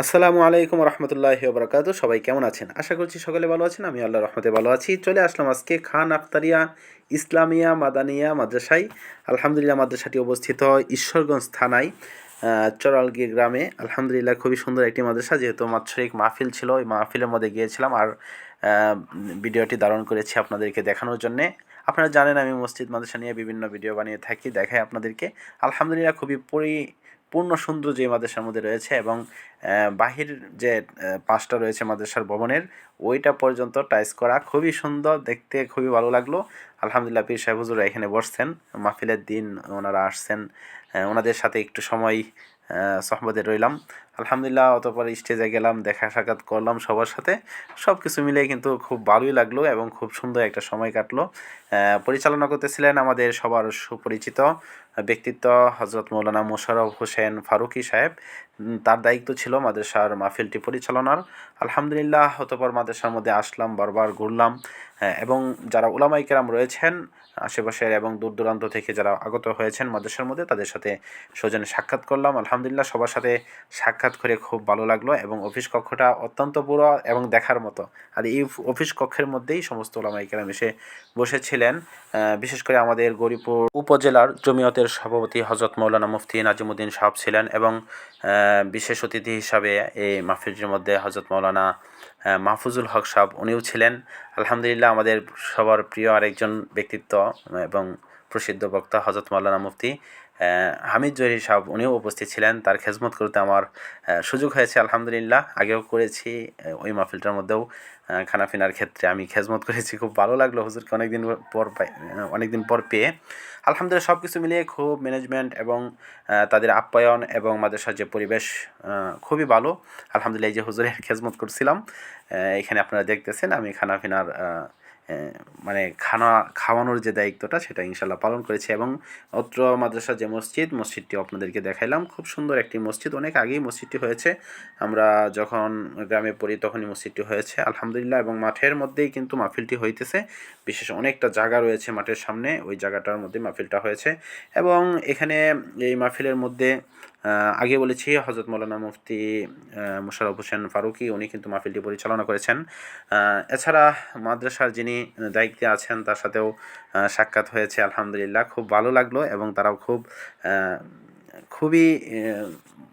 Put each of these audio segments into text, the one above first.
আসসালামু আলাইকুম রহমতুল্লাহ বরকাত সবাই কেমন আছেন? আশা করছি সকলে ভালো আছেন, আমি আল্লাহ রহমতে ভালো আছি। চলে আসলাম আজকে খান আখতারিয়া ইসলামিয়া মাদানিয়া মাদ্রাসায়। আলহামদুলিল্লাহ মাদ্রাসাটি অবস্থিত ঈশ্বরগঞ্জ থানায় চরালগি গ্রামে। আলহামদুলিল্লাহ খুবই সুন্দর একটি মাদ্রাসা, যেহেতু মাৎসরিক মাহফিল ছিল, ওই মাহফিলের মধ্যে গিয়েছিলাম আর ভিডিওটি ধারণ করেছি আপনাদেরকে দেখানোর জন্যে। আপনারা জানেন আমি মসজিদ মাদ্রাসা নিয়ে বিভিন্ন ভিডিও বানিয়ে থাকি, দেখাই আপনাদেরকে। আলহামদুলিল্লাহ খুবই পরি পূর্ণ সুন্দর যে মাদ্রাসার মধ্যে রয়েছে এবং বাহির যে পাশটা রয়েছে মাদ্রাসার ভবনের, ওইটা পর্যন্ত টাইস করা খুবই সুন্দর, দেখতে খুবই ভালো লাগল। আলহামদুলিল্লাহ পীর সাহেব হুজুরা এখানে বসছেন, মাহফিলের দিন ওনারা আসছেন ওনাদের সাথে একটু সময় সহবতে রইলাম। আলহামদুলিল্লাহ, অতপর স্টেজে গেলাম, দেখা সাক্ষাৎ করলাম সবার সাথে। সব কিছু মিলে কিন্তু খুব ভালোই লাগল এবং খুব সুন্দর একটা সময় কাটলো। পরিচালনা করতেছিলেন আমাদের সবার সুপরিচিত ব্যক্তিত্ব হজরত মৌলানা মোশারফ হোসেন ফারুকি সাহেব। তার দায়িত্ব ছিল মাদ্রাসার মাহফিলটি পরিচালনার। আলহামদুলিল্লাহ অতপর মাদ্রাসার মধ্যে আসলাম বারবার ঘুরলাম। হ্যাঁ, এবং যারা ওলামাই কেরাম রয়েছেন আশেপাশের এবং দূর দূরান্ত থেকে যারা আগত হয়েছেন মাদ্রাসার মধ্যে তাদের সাথে সৌজনে সাক্ষাৎ করলাম। আলহামদুলিল্লাহ সবার সাথে সাক্ষাৎ করে খুব ভালো লাগল এবং অফিস কক্ষটা অত্যন্ত বড় এবং দেখার মতো। আর এই অফিস কক্ষের মধ্যেই সমস্ত ওলামাই কেরাম এসে বসেছিলেন। বিশেষ করে আমাদের গরিপুর উপজেলার জমিয়তের সভাপতি হজরত মৌলানা মুফতি নাজিমুদ্দিন সাহেব ছিলেন এবং বিশেষ অতিথি হিসাবে এই মাহফিলটির মধ্যে হজরত মৌলানা মাহফুজুল হক সাহেব, উনিও ছিলেন। আলহামদুলিল্লাহ আমাদের সবার প্রিয় আরেকজন ব্যক্তিত্ব এবং প্রসিদ্ধ বক্তা হজরত মৌলানা মুফতি হামিদ জহির সাহেব উনিও উপস্থিত ছিলেন। তার খেজমত করতে আমার সুযোগ হয়েছে আলহামদুলিল্লাহ। আগেও করেছি ওই মাহফিলটার মধ্যেও আহ, খানাপিনার ক্ষেত্রে আমি খেজমত করেছি। খুব ভালো লাগল হুজুরকে অনেকদিন পর অনেকদিন পর পেয়ে। আলহামদুলিল্লাহ সব কিছু মিলিয়ে খুব ম্যানেজমেন্ট এবং তাদের আপ্যায়ন এবং মাদ্রাসার যে পরিবেশ খুবই ভালো। আলহামদুলিল্লাহ এই যে হুজুরের খেজমত করছিলাম এখানে আপনারা দেখতেছেন আমি আহ, মানে খানা, খাওয়ানোর যে দায়িত্বটা সেটা ইনশাল্লাহ পালন করেছে এবং অত্র মাদ্রাসার যে মসজিদ, মসজিদটি আপনাদেরকে দেখাইলাম। খুব সুন্দর একটি মসজিদ, অনেক আগেই মসজিদটি হয়েছে। আমরা যখন গ্রামে পড়ি তখনই মসজিদটি হয়েছে, আলহামদুলিল্লাহ। এবং মাঠের মধ্যেই কিন্তু মাহফিলটি হইতেছে। বিশেষ অনেকটা জায়গা রয়েছে মাঠের সামনে, ওই জায়গাটার মধ্যে মাহফিলটা হয়েছে। এবং এখানে এই মাহফিলের মধ্যে আগে বলেছি হজরত মৌলানা মুফতি মুশারফ হোসেন ফারুকি, উনি কিন্তু মাহফিলটি পরিচালনা করেছেন। এছাড়া মাদ্রাসার যিনি দায়িত্বে আছেন, তার সাথেও সাক্ষাৎ হয়েছে, আলহামদুলিল্লাহ। খুব ভালো লাগল এবং তারাও খুব খুবই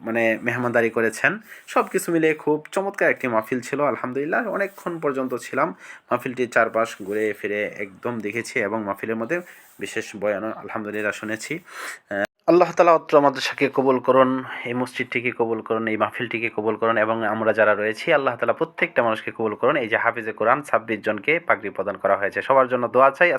মানে মেহমানদারি করেছেন। সব কিছু মিলিয়ে খুব চমৎকার একটি মাহফিল ছিল, আলহামদুলিল্লাহ। অনেকক্ষণ পর্যন্ত ছিলাম, মাহফিলটির চারপাশ ঘুরে ফিরে একদম দেখেছি এবং মাহফিলের মধ্যে বিশেষ বয়ানও আলহামদুলিল্লাহ শুনেছি। আল্লাহ তালা অত্র মাদ্রাসাকে কবুল করুন, এই মসজিদটিকে কবুল করুন, এই মাহফিলটিকে কবুল করুন এবং আমরা যারা রয়েছি, আল্লাহ তালা প্রত্যেকটা মানুষকে কবুল করুন। এই যে হাফিজে কোরআন ছাব্বিশ জনকে পাগড়ি প্রদান করা হয়েছে। সবার জন্য দোয়া চাই।